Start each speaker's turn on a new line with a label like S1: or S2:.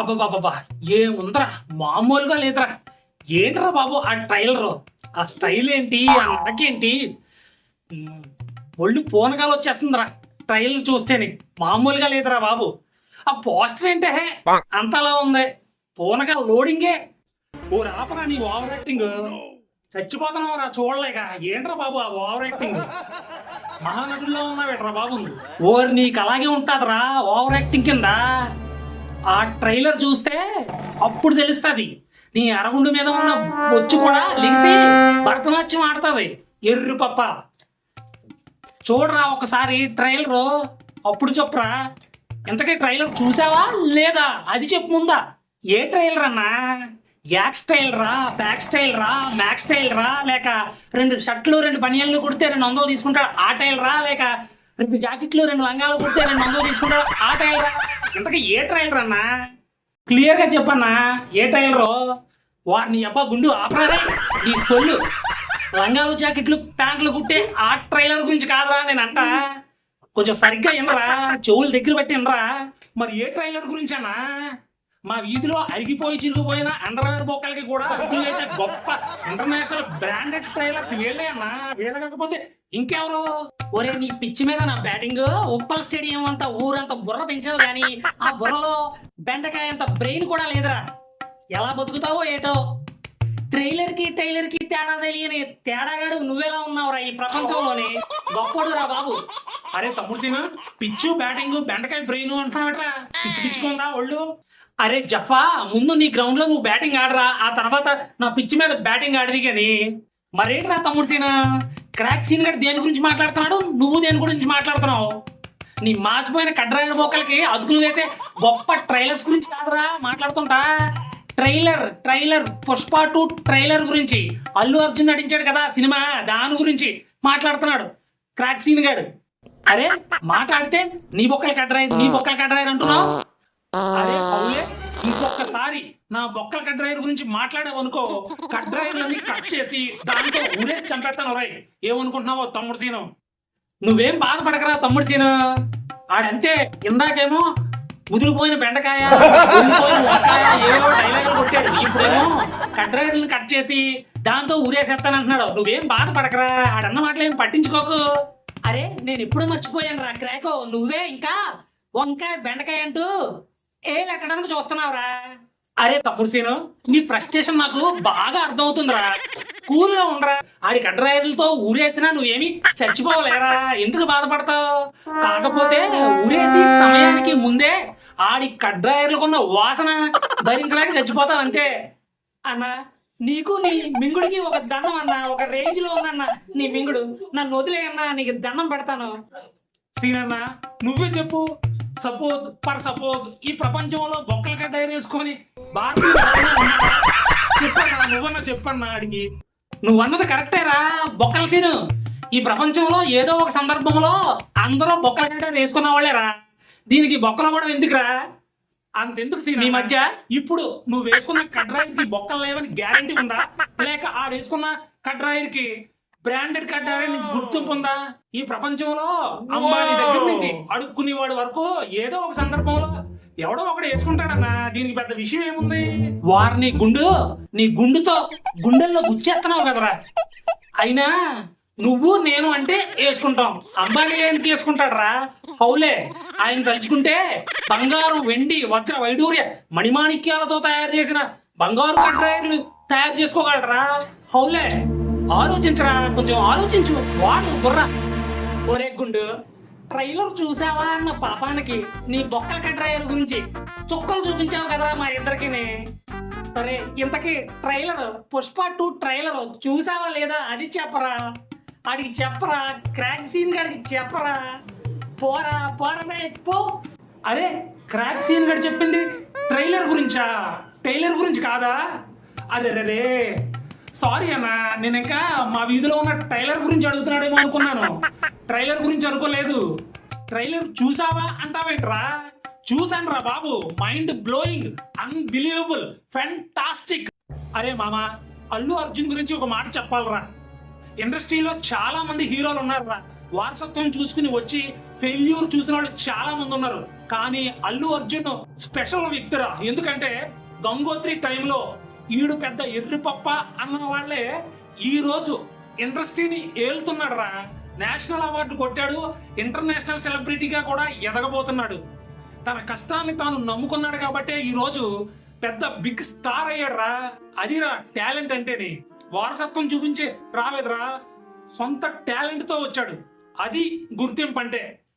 S1: అబ్బా ఏముందరా మామూలుగా లేదురా. ఏంట్రా బాబు ఆ ట్రైలర్? ఆ స్టైల్ ఏంటి? ఆ నడకేంటి ఒళ్ళు పూనకాలు వచ్చేస్తుందిరా. ట్రైలర్ చూస్తేనే. మామూలుగా లేదురా బాబు. ఆ పోస్టర్ ఏంటే? అంతలా ఉంది. పూనకాల లోడింగే. ఓ రాపరా నీ ఓవర్ యాక్టింగ్. చచ్చిపోతున్నావు రా చూడలేక. ఏంట్రా బాబు ఆ ఓవర్ యాక్టింగ్? మహానటుల్లో ఉన్నావేట్రా బాబు? ఓరి నీకు అలాగే ఉంటుందిరా ఓవర్ యాక్టింగ్ కింద. ఆ ట్రైలర్ చూస్తే అప్పుడు తెలుస్తుంది. నీ అరగుండు మీద ఉన్న బొచ్చు కూడా లిగిసి భరతనాట్యం ఆడుతుంది. ఎర్రు పప్ప. చూడరా ఒకసారి ట్రైలర్. అప్పుడు చెప్పురా. ఇంతకీ ట్రైలర్ చూసావా లేదా? అది చెప్పు ముందా. ఏ ట్రైలర్ అన్నా? యాక్ స్టైల్ రా బ్యాక్ స్టైల్ రా మ్యాక్ స్టైల్ రా లేక రెండు షర్ట్లు రెండు బనియన్లు కుడితే రెండు వందలు తీసుకుంటాడు ఆ టైల్ రా లేక రెండు జాకెట్లు రెండు లంగాలు కుడితే రెండు వందలు తీసుకుంటాడు ఆ టైల్ రా ఇంతకీ ఏ ట్రైలర్ అన్నా? క్లియర్గా చెప్పన్నా? ఏ టైలరో వారిని అబ్బా గుండు ఆపరారే ఈ సొల్లు. లంగాలు జాకెట్లు ప్యాంట్లు కుట్టే ఆ ట్రైలర్ గురించి కాదురా నేను అంట. కొంచెం సరిగ్గా ఇనరా చెవులు దగ్గర పెట్టి ఇనరా మరి ఏ ట్రైలర్ గురించి అన్నా? మా వీధిలో అరిగిపోయి చిరిగిపోయిన అండర్వేర్ బొక్కలకి కూడా అభివృద్ధి చేసే గొప్ప ఇంటర్నేషనల్ బ్రాండెడ్ ట్రైలర్స్ వీళ్ళే అన్నా. వీళ్ళ కాకపోతే ఇంకెవరు? ఒరే నీ పిచ్చి మీద నా బ్యాటింగ్ ఉప్పల్ స్టేడియం అంతా ఊరంతా బుర్ర పెంచావు కానీ ఆ బుర్రలో బెండకాయ అంత బ్రెయిన్ కూడా లేదురా. ఎలా బతుకుతావో ఏటో. ట్రైలర్కి టైలర్కి తేడా తెలియని తేడాగాడు నువ్వెలా ఉన్నావురా ఈ ప్రపంచంలోనే. గొప్పడురా బాబు. అరే తమ్ముడు సీను పిచ్చు బ్యాటింగ్ బెండకాయ బ్రెయిన్ అంటున్నావట్రా? పిచ్చి పిచ్చుకుందా ఒళ్ళు? అరే జఫా ముందు నీ గ్రౌండ్లో నువ్వు బ్యాటింగ్ ఆడరా. ఆ తర్వాత నా పిచ్చి మీద బ్యాటింగ్ ఆడిది కానీ. నా తమ్ముడు సీన్? క్రాక్ సీన్ గడు దేని గురించి మాట్లాడుతున్నాడు? నువ్వు దేని గురించి మాట్లాడుతున్నావు? నీ మాసిపోయిన కడ్రాయన బొక్కలకి అదుకులు వేసే గొప్ప ట్రైలర్స్ గురించి కాదురా మాట్లాడుతుంటా. Trailer trailer Pushpa two trailer గురించి. అల్లు అర్జున్ నటించాడు కదా సినిమా దాని గురించి మాట్లాడుతున్నాడు. క్రాక్ సీన్ గాడు. అరే మాట్లాడితే నీ బొక్కలు కడ్రాయి నీ బొక్కలు కడ్రాయి అంటున్నావు? అరే ఇంకొకసారి నా బొక్కల కడ్రాయర్ గురించి మాట్లాడావనుకో కడ్రాయర్లన్నీ కట్ చేసి దాంతో ఊరేసి చంపేస్తాను రై ఏమనుకుంటున్నావో తమ్ముడు సీను? నువ్వేం బాధపడకరా తమ్ముడు సీను? ఆడంతే ఇందాకేమో ముదిరిపోయిన బెండకాయ ఏవో డైలాగులు కొట్టాడు. ఇప్పుడేమో కడ్రాయర్లను కట్ చేసి దాంతో ఊరేసేస్తాను అంటున్నాడు. నువ్వేం బాధపడకరా ఆడన్న మాటలు ఏం పట్టించుకోకు. అరే నేను ఎప్పుడు మర్చిపోయాను రా క్రాకో. నువ్వే ఇంకా వంకాయ బెండకాయ అంటూ ఏ లెట్టడానికి చూస్తున్నావురా? అరే తమ్ముడు సీను నీ ఫ్రస్ట్రేషన్ నాకు బాగా అర్థమవుతుందిరా. కూల్గా ఉండరా. ఆడి కడ్రాయిలతో ఊరేసినా నువ్వేమి చచ్చిపోవలేరా? ఎందుకు బాధపడతావు? కాకపోతే ఊరేసి సమయానికి ముందే ఆడి కడ్రాయర్లకున్న వాసన భరించలేక చచ్చిపోతావు అంతే. అన్నా నీకు నీ మింగుడికి ఒక దండం అన్నా ఒక రేంజ్లో ఉందన్నా నీ మింగుడు. నన్ను వదిలే అన్నా నీకు దండం పెడతాను. సీనన్నా నువ్వే చెప్పు. సపోజ్ ఫర్ సపోజ్ ఈ ప్రపంచంలో బొక్కల గడ్డ వేసుకొని చెప్పన్నా నువ్వన్నా చెప్పన్నా ఆడికి నువ్వు అన్నది కరెక్టేరా బొక్కల సీను ఈ ప్రపంచంలో ఏదో ఒక సందర్భంలో అందరూ బొక్కల గడ్డ వేసుకున్న వాళ్ళేరా దీనికి బొక్కలు కూడా ఎందుకురా? అంతెందుకు సీన్ ఈ మధ్య? ఇప్పుడు నువ్వు వేసుకున్న కడ్రాయికి బొక్కలు లేవని గ్యారంటీ ఉందా? లేక ఆడు వేసుకున్న కడ్రాయికి బ్రాండెడ్ కడ్డారని గుర్తింపు ఉందా? ఈ ప్రపంచంలో అంబానీ దగ్గర నుంచి అడుక్కునేవాడు వరకు ఏదో ఒక సందర్భంలో ఎవడో ఒకడు వేసుకుంటాడన్నా. దీనికి పెద్ద విషయం ఏముంది? వారిని గుండు నీ గుండుతో గుండెల్లో గుచ్చేస్తున్నావు కదరా. అయినా నువ్వు నేను అంటే వేసుకుంటాం. అంబానీ ఎందుకు వేసుకుంటాడరా. హౌలే ఆయన తలుచుకుంటే బంగారు వెండి వజ్ర వైడూర్య మణిమాణిక్యాలతో తయారు చేసిన బంగారు కడ్రాయర్లు తయారు చేసుకోగలరా? హౌలే ఆలోచించరా కొంచెం ఆలోచించు. వాడు బుర్ర. ఒరే గుండు ట్రైలర్ చూసావా అన్న పాపానికి నీ బొక్కల డ్రైవర్ గురించి? చుక్కలు చూపించావు కదా మా ఇద్దరికి సరే ఇంతకీ ట్రైలర్ పుష్ప టూ ట్రైలర్ చూసావా లేదా? అది చెప్పరా. అడిగి చెప్పరా. క్రాక్ సీన్ గాడికి చెప్పరా. పోరా పోరమే పో. అరే క్రాక్ సీన్ గడి చెప్పింది ట్రైలర్ గురించా? టైలర్ గురించి కాదా? అదే రే సారీ అన్న నేను ఇంకా మా వీధిలో ఉన్న ట్రైలర్ గురించి అడుగుతున్నాడేమో అనుకున్నాను. ట్రైలర్ గురించి అనుకోలేదు. ట్రైలర్ చూసావా అంటావేంట్రా? చూసాను రా బాబు. మైండ్ బ్లోయింగ్ అన్బిలీవబుల్ ఫెంటాస్టిక్ అరే మామ అల్లు అర్జున్ గురించి ఒక మాట చెప్పాలరా. ఇండస్ట్రీలో చాలా మంది హీరోలు ఉన్నారురా. వారసత్వం చూసుకుని వచ్చి ఫెయిల్యూర్ చూసిన వాళ్ళు చాలా మంది ఉన్నారు. కానీ అల్లు అర్జున్ స్పెషల్ వ్యక్తిరా. ఎందుకంటే గంగోత్రి టైంలో ఈడు పెద్ద ఎర్రి పప్ప అన్న వాళ్ళే ఈరోజు ఇండస్ట్రీని ఏలుతున్నాడు రా నేషనల్ అవార్డు కొట్టాడు ఇంటర్నేషనల్ సెలబ్రిటీగా కూడా ఎదగబోతున్నాడు. తన కష్టాన్ని తాను నమ్ముకున్నాడు కాబట్టే ఈరోజు పెద్ద బిగ్ స్టార్ అయ్యాడురా. అదిరా టాలెంట్ అంటేనే. వారసత్వం చూపించే రాలేదురా. సొంత టాలెంట్తో వచ్చాడు. అది గుర్తింపు అంటే